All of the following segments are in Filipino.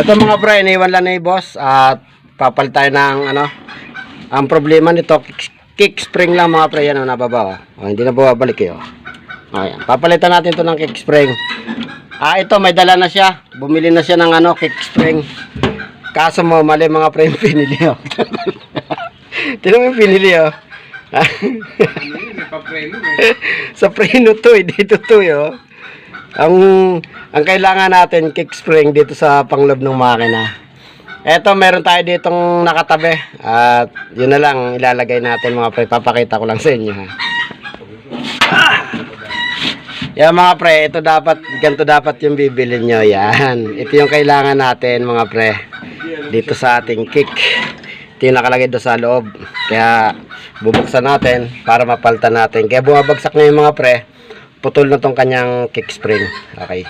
Ito mga pre, iniwan lang ni boss at papalit tayo ng ano. Ang problema nito, kick, kick spring lang mga pre, yan o nababa. Oh. Oh, hindi na bumabalik eh. Oh. Ayan. Papalitan natin to ng kick spring. Ah, ito may dala na siya. Bumili na siya ng ano, kick spring. Kaso mo, mali mga pre yung pinili oh. Tignan mo yung pinili oh. Sa preno to, eh, dito to eh. Ang ang kailangan natin kick spring dito sa panglob ng makina. Eto, meron tayo ditong nakatabi. At yun na lang ilalagay natin mga pre. Papakita ko lang sa inyo ha. Yan mga pre, ito dapat, ganito dapat yung bibili nyo. Yan. Ito yung kailangan natin mga pre. Dito sa ating kick. Ito yung nakalagay doon sa loob. Kaya bubuksan natin para mapaltan natin. Kaya bumabagsak na yung mga pre. Putol na tong kanyang kick spring. Okay.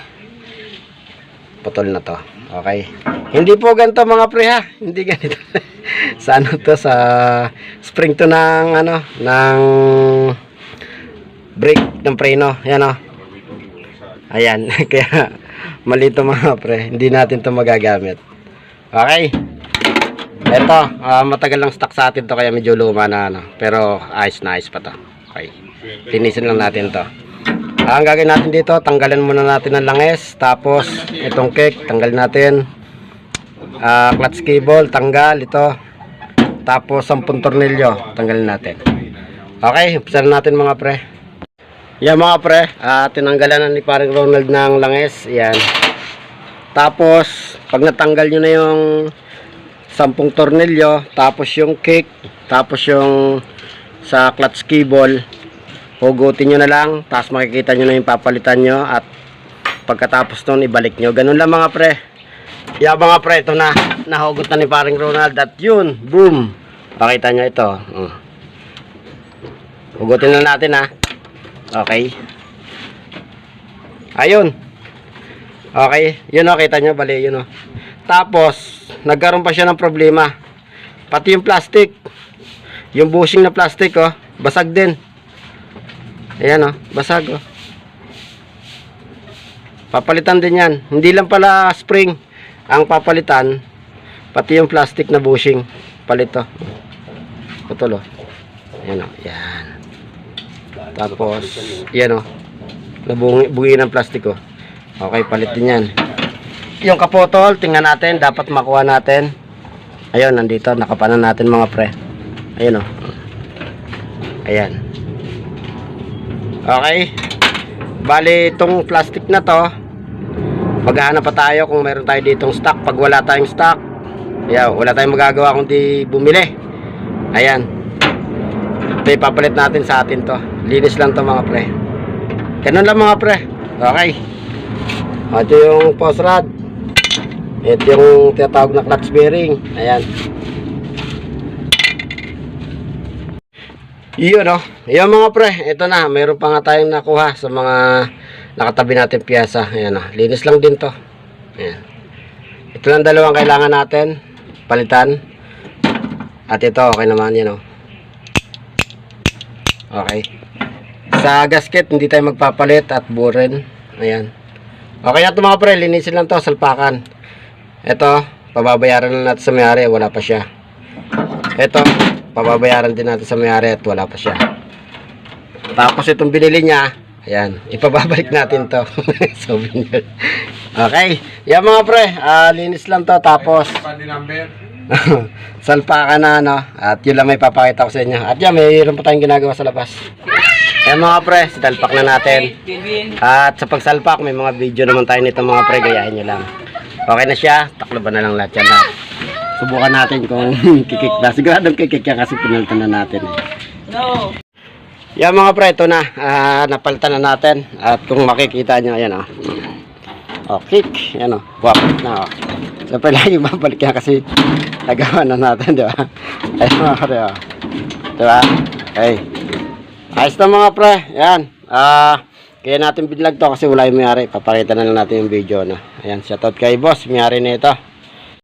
Putol na to. Okay. Hindi po ganito mga pre ha. Hindi ganito. sa ano to sa spring to ng ano ng brake ng preno. Yan oh. Ayan. Kaya mali to mga pre. Hindi natin to magagamit. Okay. Ito, ah, matagal lang stock sa atin to kaya medyo luma na ano. Pero ayos na ayos pa to. Okay. Linisin lang natin to. Ah, Ang gagawin natin dito, tanggalin muna natin ang langis. Tapos, itong cake, tanggalin natin. Ah, clutch cable, tanggal ito. Tapos, 10 tornilyo, tanggalin natin. Okay, umpisan natin mga pre. Yan mga pre, ah, tinanggalan na ni paring Ronald ng langis. Yan. Tapos, pag natanggal nyo na yung 10 tornilyo, tapos yung cake, tapos yung sa clutch cable, hugutin nyo na lang, tapos makikita nyo na yung papalitan nyo at pagkatapos nun ibalik nyo. Ganun lang mga pre. Yeah mga pre, ito na, nahugot na ni paring Ronald at yun, boom. Pakita nyo ito. Mm. Hugutin na natin ha. Okay. Ayun. Okay, yun o, kita nyo, bali, yun o. Tapos, nagkaroon pa siya ng problema. Pati yung plastic, yung bushing na plastic, oh, basag din. Ayan, oh, basag, oh. Papalitan din yan. Hindi lang pala spring ang papalitan, pati yung plastic na bushing. Palit, oh. Putol, oh. Ayan, oh, yan. Tapos, yan, oh. Nabungi bungi ng plastic, oh. Okay, palit din yan. Yung kapotol, tingnan natin. Dapat makuha natin. Ayun, nandito. Nakapanan natin mga pre. Ayun o. Ayan. Okay. Bali, itong plastic na to, maghahanap pa tayo kung meron tayo ditong stock. Pag wala tayong stock, ayaw, wala tayong magagawa kundi bumili. Ayan. Ito ipapalit natin sa atin to. Linis lang to mga pre. Ganun lang mga pre. Okay. Ito yung post rod. Ito yung tinatawag na clutch bearing. Ayan. Iyon no. Iyon mga pre. Ito na. Meron pa nga tayong nakuha sa mga nakatabi natin piyasa. Ayan na. Linis lang din to. Ayan. Ito lang dalawang kailangan natin. Palitan. At ito okay naman yan oh. Okay. Sa gasket hindi tayo magpapalit at buren. Ayan. Okay na ito mga pre, linisin lang to, salpakan. Ito, pababayaran na natin sa may-ari, wala pa siya. Ito, pababayaran din natin sa may-ari at wala pa siya. Tapos itong binili niya, ayan, ipababalik natin to. Souvenir. okay, yan mga pre, ah, linis lang to, tapos salpakan na, no? At yun lang may papakita ko sa inyo. At yan, mayroon pa tayong ginagawa sa labas. Ayan mga pre, sitalpak na natin. At sa pagsalpak, may mga video naman tayo nito mga pre, gayahin nyo lang. Okay na siya, taklo ba na lang lahat yan. Ha? Subukan natin kung kikik na. Siguradong kikik yan kasi pinaltan na natin. Eh. No. Yan mga pre, ito na. Ah, napalitan na natin. At kung makikita nyo, ayan o. Oh. oh, kick. Yan o. Wow, na o. Siyempre lagi babalik yan kasi nagawa na natin, di ba? Ayun mga pre, o. Di ba? Okay. Ayos na mga pre. Yan. Ah, kaya natin binlag to kasi wala yung mayari. Papakita na lang natin yung video na. Ayan, shoutout kay boss. Mayari na ito.